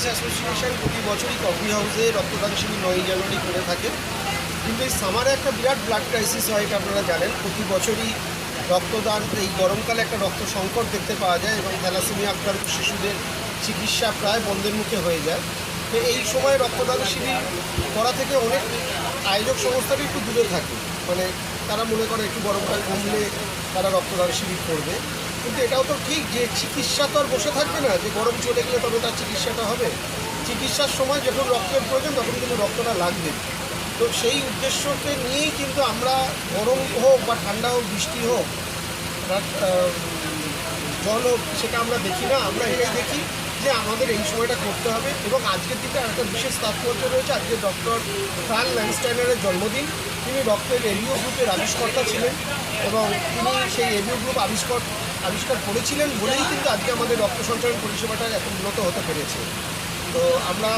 Service association প্রতি বছরই coffee হাউসে রক্তদান শিবির নয় জানুয়ারি করে থাকে। কিন্তু এই সামারে একটা বিরাট ব্লাড ক্রাইসিস হয় এটা আপনারা জানেন। প্রতি বছরই রক্তদান, এই গরমকালে একটা রক্ত সংকট দেখতে পাওয়া যায় এবং থ্যালাসেমিয়া আক্রান্ত শিশুদের চিকিৎসা প্রায় বন্ধের মুখে হয়ে যায়। তো এই সময় রক্তদান শিবির করা থেকে অনেক আয়োজক সংস্থাটি একটু দূরে থাকে। মানে তারা মনে করে একটু গরমকাল কমলে তারা রক্তদান শিবির করবে। কিন্তু এটাও তো ঠিক যে চিকিৎসা তো আর বসে থাকবে না, যে গরম চলে গেলে তবে তার চিকিৎসাটা হবে। চিকিৎসার সময় যখন রক্তের প্রয়োজন, তখন কিন্তু রক্তটা লাগবে। তো সেই উদ্দেশ্যকে নিয়েই কিন্তু আমরা গরম হোক বা ঠান্ডা হোক, বৃষ্টি হোক জল হোক, সেটা আমরা দেখি না। আমরা এটাই দেখি যে আমাদের এই সময়টা করতে হবে এবং আজকের দিনটা একটা বিশেষ তাৎপর্য রয়েছে। আজকে ডক্টর ফ্রান ল্যান্ডস্টাইনারের জন্মদিন। তিনি রক্তের এলিও গ্রুপের আবিষ্কর্তা ছিলেন এবং তিনি সেই এলিও গ্রুপ আবিষ্কার আবিষ্কার করেছিলেন বলেই কিন্তু আজকে আমাদের রক্ত সঞ্চালন পরিষেবাটা এত উন্নত হতে পেরেছে। তো আমরা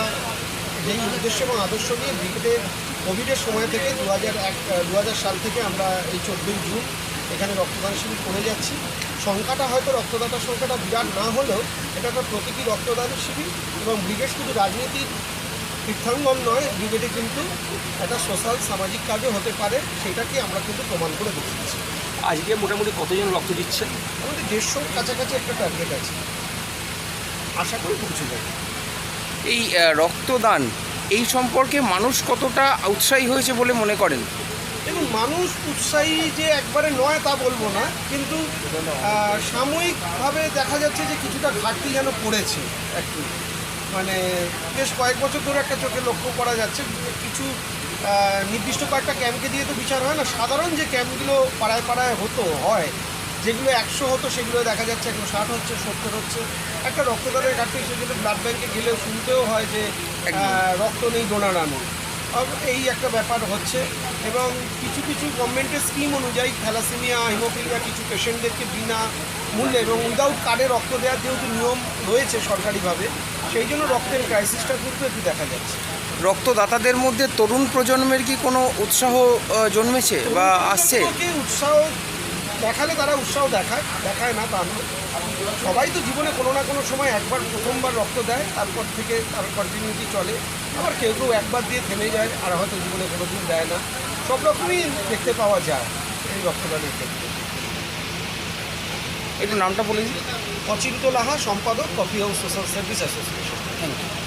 যেই উদ্দেশ্য এবং আদর্শ নিয়ে ব্রিগেডে কোভিডের সময় থেকে দু হাজার এক দু হাজার সাল থেকে আমরা এই চোদ্দোই জুন এখানে রক্তদান শিবির করে যাচ্ছি। সংখ্যাটা হয়তো রক্তদাতার সংখ্যাটা বিরাট না হলেও এটা একটা প্রতীকী রক্তদান শিবির এবং ব্রিগেড শুধু রাজনীতির তীর্থাঙ্গন নয় ব্রিগেডে কিন্তু একটা সোশ্যাল সামাজিক কাজও হতে পারে সেটাকে আমরা কিন্তু প্রমাণ করে দেখিয়েছি। আজকে মোটামুটি কতজন রক্ত দিচ্ছেন? আমাদের দেড়শোর কাছাকাছি একটা টার্গেট আছে। আশা করি পৌঁছে যাবে। এই রক্তদান এই সম্পর্কে মানুষ কতটা উৎসাহী হয়েছে বলে মনে করেন? মানুষ উৎসাহী যে একবারে নয় তা বলব না কিন্তু সাময়িকভাবে দেখা যাচ্ছে যে কিছুটা ঘাটতি যেন পড়েছে একটু। মানে বেশ কয়েক বছর ধরে একটা চোখে লক্ষ্য করা যাচ্ছে কিছু নির্দিষ্ট কয়েকটা ক্যাম্পকে দিয়ে তো বিচার হয় না সাধারণ যে ক্যাম্পগুলো পাড়ায় পাড়ায় হতো হয় যেগুলো একশো হতো সেগুলো দেখা যাচ্ছে এখন ষাট হচ্ছে সত্তর হচ্ছে। একটা রক্তদানের ঘাটতি সেগুলো ব্লাড ব্যাঙ্কে গেলে শুনতেও হয় যে। রক্ত নেই ডোনার আনো এই একটা ব্যাপার হচ্ছে এবং কিছু কিছু গভর্নমেন্টের স্কিম অনুযায়ী থ্যালাসেমিয়া হিমোফিলিয়া কিছু পেশেন্টদেরকে বিনা মূল্যে এবং উইদাউট কার্ডে রক্ত দেওয়ার যেহেতু নিয়ম রয়েছে সরকারিভাবে সেই জন্য রক্তের ক্রাইসিসটা কিন্তু একটু দেখা যাচ্ছে। রক্তদাতাদের মধ্যে তরুণ প্রজন্মের কি কোনো উৎসাহ জন্মেছে বা আসছে? উৎসাহ দেখালে তারা উৎসাহ দেখায় দেখায় না তা নয়। সবাই তো জীবনে কোনো না কোনো সময় একবার প্রথমবার রক্ত দেয় তারপর থেকে তার কন্টিনিউটি চলে। আবার কেউ কেউ একবার দিয়ে থেমে যায় আর হয়তো জীবনে কোনো দিন দেয় না। সব রকমই দেখতে পাওয়া যায় এই রক্তদানের ক্ষেত্রে। একটু নামটা বলে দিন। অচিন্ত লাহা সম্পাদক coffee house social service association. Thank you